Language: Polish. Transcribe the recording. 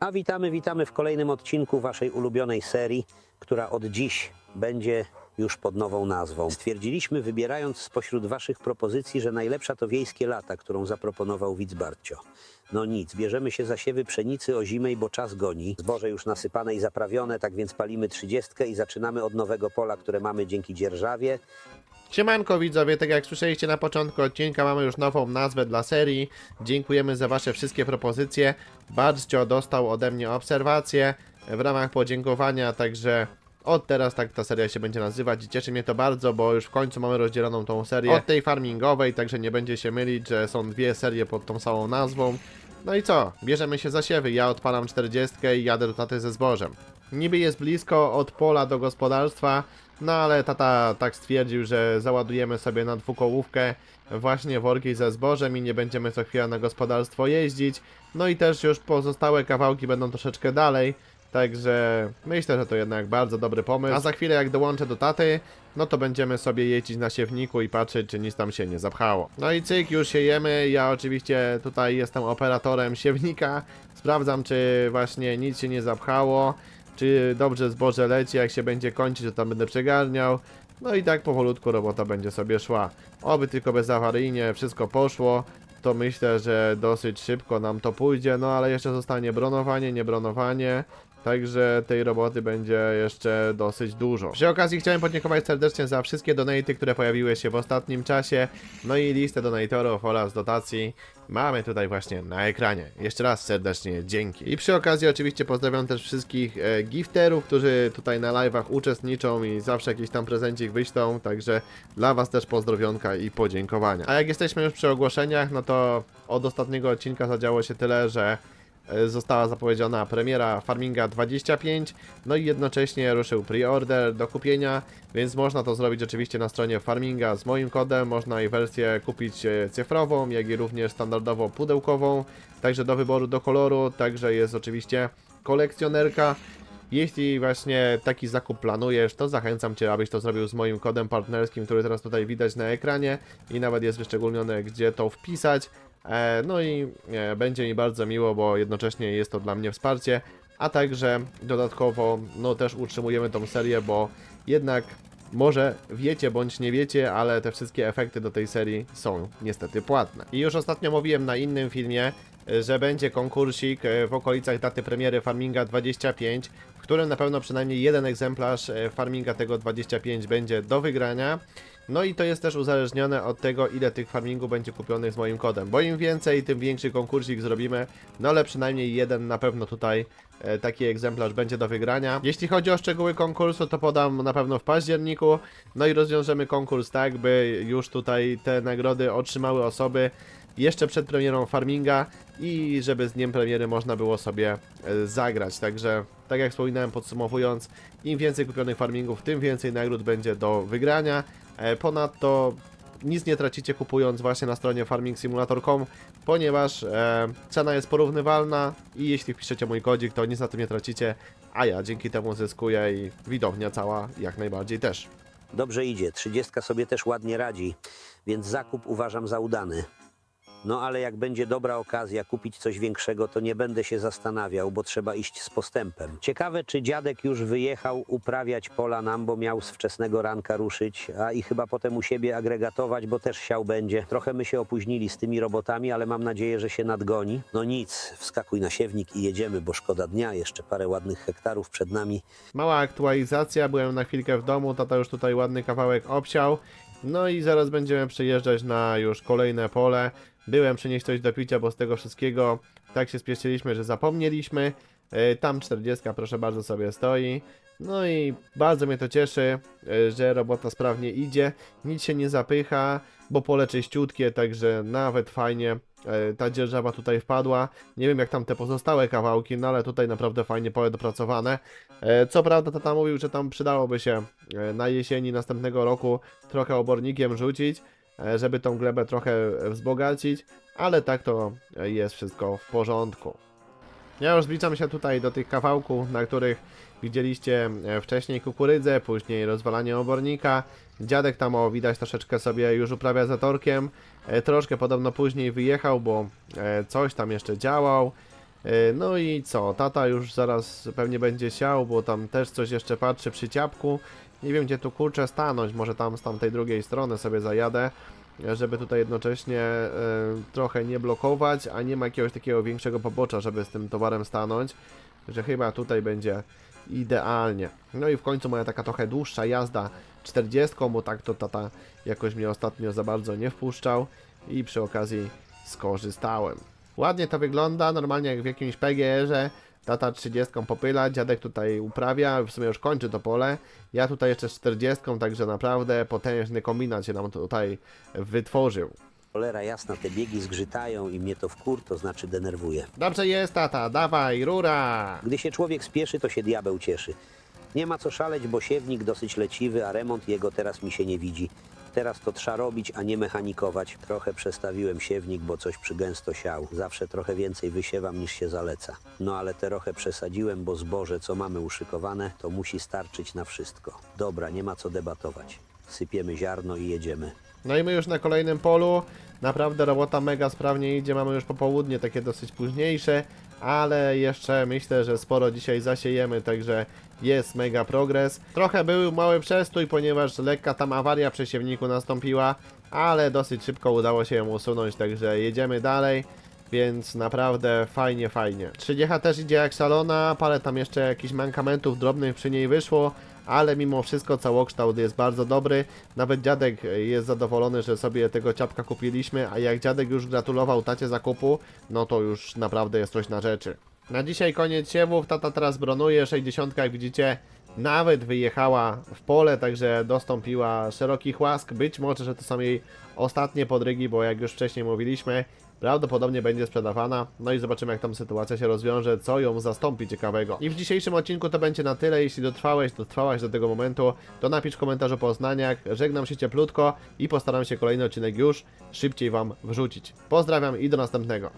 A witamy, witamy w kolejnym odcinku waszej ulubionej serii, która od dziś będzie już pod nową nazwą. Stwierdziliśmy, wybierając spośród waszych propozycji, że najlepsza to wiejskie lata, którą zaproponował widz Barcio. No nic, bierzemy się za siewy pszenicy ozimej, bo czas goni. Zboże już nasypane i zaprawione, tak więc palimy trzydziestkę i zaczynamy od nowego pola, które mamy dzięki dzierżawie. Siemanko widzowie, tak jak słyszeliście na początku odcinka, mamy już nową nazwę dla serii. Dziękujemy za wasze wszystkie propozycje. Barcio dostał ode mnie obserwacje w ramach podziękowania, także od teraz tak ta seria się będzie nazywać i cieszy mnie to bardzo, bo już w końcu mamy rozdzieloną tą serię od tej farmingowej, także nie będzie się mylić, że są dwie serie pod tą samą nazwą. No i co? Bierzemy się za siewy, ja odpalam 40 i jadę do taty ze zbożem. Niby jest blisko od pola do gospodarstwa, no ale tata tak stwierdził, że załadujemy sobie na dwukołówkę właśnie worki ze zbożem i nie będziemy co chwila na gospodarstwo jeździć. No i też już pozostałe kawałki będą troszeczkę dalej. Także myślę, że to jednak bardzo dobry pomysł. A za chwilę jak dołączę do taty, no to będziemy sobie jeździć na siewniku i patrzeć, czy nic tam się nie zapchało. No i cyk, już siejemy. Ja oczywiście tutaj jestem operatorem siewnika. Sprawdzam, czy właśnie nic się nie zapchało, czy dobrze zboże leci, jak się będzie kończyć, to tam będę przegarniał. No i tak powolutku robota będzie sobie szła. Oby tylko bezawaryjnie wszystko poszło to myślę, że dosyć szybko nam to pójdzie, no ale jeszcze zostanie bronowanie, niebronowanie. Także tej roboty będzie jeszcze dosyć dużo. Przy okazji chciałem podziękować serdecznie za wszystkie donaty, które pojawiły się w ostatnim czasie. No i listę donatorów oraz dotacji mamy tutaj właśnie na ekranie. Jeszcze raz serdecznie dzięki. I przy okazji oczywiście pozdrawiam też wszystkich e, gifterów, którzy tutaj na live'ach uczestniczą i zawsze jakiś tam prezencik wyślą. Także dla was też pozdrowionka i podziękowania. A jak jesteśmy już przy ogłoszeniach, no to od ostatniego odcinka zadziało się tyle, że została zapowiedziana premiera Farminga 25, no i jednocześnie ruszył pre-order do kupienia, więc można to zrobić oczywiście na stronie Farminga z moim kodem, można i wersję kupić e, cyfrową, jak i również standardowo pudełkową, także do wyboru do koloru, także jest oczywiście kolekcjonerka. Jeśli właśnie taki zakup planujesz, to zachęcam Cię, abyś to zrobił z moim kodem partnerskim, który teraz tutaj widać na ekranie i nawet jest wyszczególnione, gdzie to wpisać. E, No i e, będzie mi bardzo miło, bo jednocześnie jest to dla mnie wsparcie, a także dodatkowo no też utrzymujemy tą serię, bo jednak może wiecie bądź nie wiecie, ale te wszystkie efekty do tej serii są niestety płatne. I już ostatnio mówiłem na innym filmie, e, że będzie konkursik w okolicach daty premiery Farminga 25, w którym na pewno przynajmniej jeden egzemplarz e, Farminga tego 25 będzie do wygrania. No i to jest też uzależnione od tego, ile tych farmingów będzie kupionych z moim kodem. Bo im więcej, tym większy konkursik zrobimy. No ale przynajmniej jeden na pewno tutaj e, taki egzemplarz będzie do wygrania. Jeśli chodzi o szczegóły konkursu, to podam na pewno w październiku. No i rozwiążemy konkurs tak, by już tutaj te nagrody otrzymały osoby jeszcze przed premierą Farminga i żeby z dniem premiery można było sobie e, zagrać. Także, tak jak wspominałem, podsumowując, im więcej kupionych farmingów, tym więcej nagród będzie do wygrania. E, Ponadto nic nie tracicie kupując właśnie na stronie farmingsimulator.com, ponieważ e, cena jest porównywalna i jeśli wpiszecie mój kodzik, to nic na tym nie tracicie, a ja dzięki temu zyskuję i widownia cała jak najbardziej też. Dobrze idzie, trzydziestka sobie też ładnie radzi, więc zakup uważam za udany. No ale jak będzie dobra okazja kupić coś większego, to nie będę się zastanawiał, bo trzeba iść z postępem. Ciekawe, czy dziadek już wyjechał uprawiać pola nam, bo miał z wczesnego ranka ruszyć, a i chyba potem u siebie agregatować, bo też siał będzie. Trochę my się opóźnili z tymi robotami, ale mam nadzieję, że się nadgoni. No nic, wskakuj na siewnik i jedziemy, bo szkoda dnia, jeszcze parę ładnych hektarów przed nami. Mała aktualizacja, byłem na chwilkę w domu, tata już tutaj ładny kawałek obsiał. No i zaraz będziemy przejeżdżać na już kolejne pole. Byłem przynieść coś do picia, bo z tego wszystkiego tak się spieszyliśmy, że zapomnieliśmy. E, Tam 40 proszę bardzo sobie stoi. No i bardzo mnie to cieszy, e, że robota sprawnie idzie, nic się nie zapycha, bo pole czyściutkie, także nawet fajnie ta dzierżawa tutaj wpadła. Nie wiem jak tam te pozostałe kawałki, no ale tutaj naprawdę fajnie pole dopracowane. E, Co prawda tata mówił, że tam przydałoby się e, na jesieni następnego roku trochę obornikiem rzucić, e, żeby tą glebę trochę wzbogacić, ale tak to e, jest wszystko w porządku. Ja już zbliżam się tutaj do tych kawałków, na których widzieliście e, wcześniej kukurydzę, później rozwalanie obornika. Dziadek tam o widać troszeczkę sobie już uprawia zatorkiem. E, Troszkę podobno później wyjechał, bo e, coś tam jeszcze działał. No i co, tata już zaraz pewnie będzie siał, bo tam też coś jeszcze patrzy przy ciapku. Nie wiem gdzie tu kurczę stanąć, może tam z tamtej drugiej strony sobie zajadę, żeby tutaj jednocześnie e, trochę nie blokować, a nie ma jakiegoś takiego większego pobocza, żeby z tym towarem stanąć, że chyba tutaj będzie idealnie. No i w końcu moja taka trochę dłuższa jazda 40, bo tak to tata jakoś mnie ostatnio za bardzo nie wpuszczał i przy okazji skorzystałem. Ładnie to wygląda, normalnie jak w jakimś PGR-ze. Tata 30 popyla, dziadek tutaj uprawia, w sumie już kończy to pole. Ja tutaj jeszcze z 40, także naprawdę potężny kombinat się nam tutaj wytworzył. Cholera jasna, te biegi zgrzytają i mnie to w kur, to znaczy denerwuje. Dobrze jest, tata, dawaj, rura! Gdy się człowiek spieszy, to się diabeł cieszy. Nie ma co szaleć, bo siewnik dosyć leciwy, a remont jego teraz mi się nie widzi. Teraz to trzeba robić, a nie mechanikować. Trochę przestawiłem siewnik, bo coś przygęsto siał. Zawsze trochę więcej wysiewam niż się zaleca. No ale trochę przesadziłem, bo zboże, co mamy uszykowane, to musi starczyć na wszystko. Dobra, nie ma co debatować. Sypiemy ziarno i jedziemy. No i my już na kolejnym polu. Naprawdę robota mega sprawnie idzie. Mamy już popołudnie takie dosyć późniejsze, ale jeszcze myślę, że sporo dzisiaj zasiejemy, także jest mega progres. Trochę był mały przestój, ponieważ lekka tam awaria przy siewniku nastąpiła, ale dosyć szybko udało się ją usunąć, także jedziemy dalej. Więc naprawdę fajnie, fajnie. 30 też idzie jak szalona, parę tam jeszcze jakichś mankamentów drobnych przy niej wyszło, ale mimo wszystko całokształt jest bardzo dobry. Nawet dziadek jest zadowolony, że sobie tego ciapka kupiliśmy, a jak dziadek już gratulował tacie zakupu, no to już naprawdę jest coś na rzeczy. Na dzisiaj koniec siewów, tata teraz bronuje, 60 jak widzicie nawet wyjechała w pole, także dostąpiła szerokich łask. Być może, że to są jej ostatnie podrygi, bo jak już wcześniej mówiliśmy, prawdopodobnie będzie sprzedawana. No i zobaczymy, jak tam sytuacja się rozwiąże, co ją zastąpi ciekawego. I w dzisiejszym odcinku to będzie na tyle. Jeśli dotrwałeś, dotrwałaś do tego momentu, to napisz w komentarzu poznaniach. Żegnam się cieplutko i postaram się kolejny odcinek już szybciej Wam wrzucić. Pozdrawiam i do następnego.